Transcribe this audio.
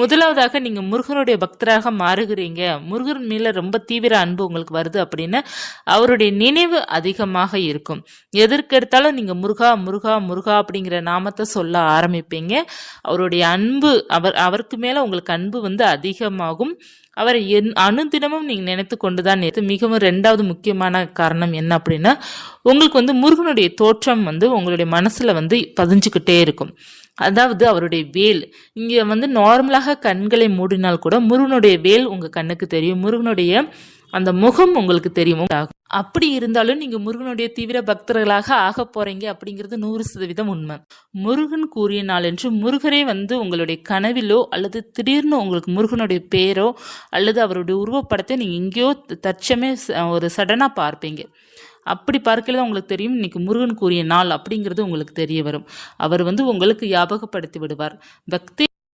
முதலாவதாக நீங்கள் முருகனுடைய பக்தராக மாறுகிறீங்க. முருகன் மேலே ரொம்ப தீவிர அன்பு உங்களுக்கு வருது அப்படின்னு அவருடைய நினைவு அதிகமாக இருக்கும். எதற்கெடுத்தாலும் நீங்கள் முருகா முருகா முருகா அப்படிங்கிற நாமத்தை சொல்ல ஆரம்பிப்பீங்க. அவருடைய அன்பு அவர் அவருக்கு மேலே உங்களுக்கு அன்பு வந்து அதிகமாகும். அவரை என் அனுதினமும் நீங்கள் நினைத்து கொண்டுதான் நேற்று மிகவும் ரெண்டாவது முக்கியமான காரணம் என்ன அப்படின்னா உங்களுக்கு வந்து முருகனுடைய தோற்றம் வந்து உங்களுடைய மனசில் வந்து பதிஞ்சுக்கிட்டே இருக்கும். அதாவது அவருடைய வேல். இங்கே வந்து நார்மலாக கண்களை மூடினால் கூட முருகனுடைய வேல் உங்கள் கண்ணுக்கு தெரியும். முருகனுடைய அந்த முகம் உங்களுக்கு தெரியும். அப்படி இருந்தாலும் நீங்க முருகனுடைய தீவிர பக்தர்களாக ஆக போறீங்க அப்படிங்கிறது நூறு சதவீதம் உண்மை. முருகன் கூறிய நாள் என்று முருகரே வந்து உங்களுடைய கனவிலோ அல்லது திடீர்னு உங்களுக்கு முருகனுடைய பேரோ அல்லது அவருடைய உருவப்படத்தை நீங்க எங்கேயோ தற்சமே ச- ஒரு சடனா பார்ப்பீங்க. அப்படி பார்க்கல தான் உங்களுக்கு தெரியும். இன்னைக்கு முருகன் கூறிய நாள் அப்படிங்கிறது உங்களுக்கு தெரிய வரும். அவர் வந்து உங்களுக்கு ஞாபகப்படுத்தி விடுவார். பக்தி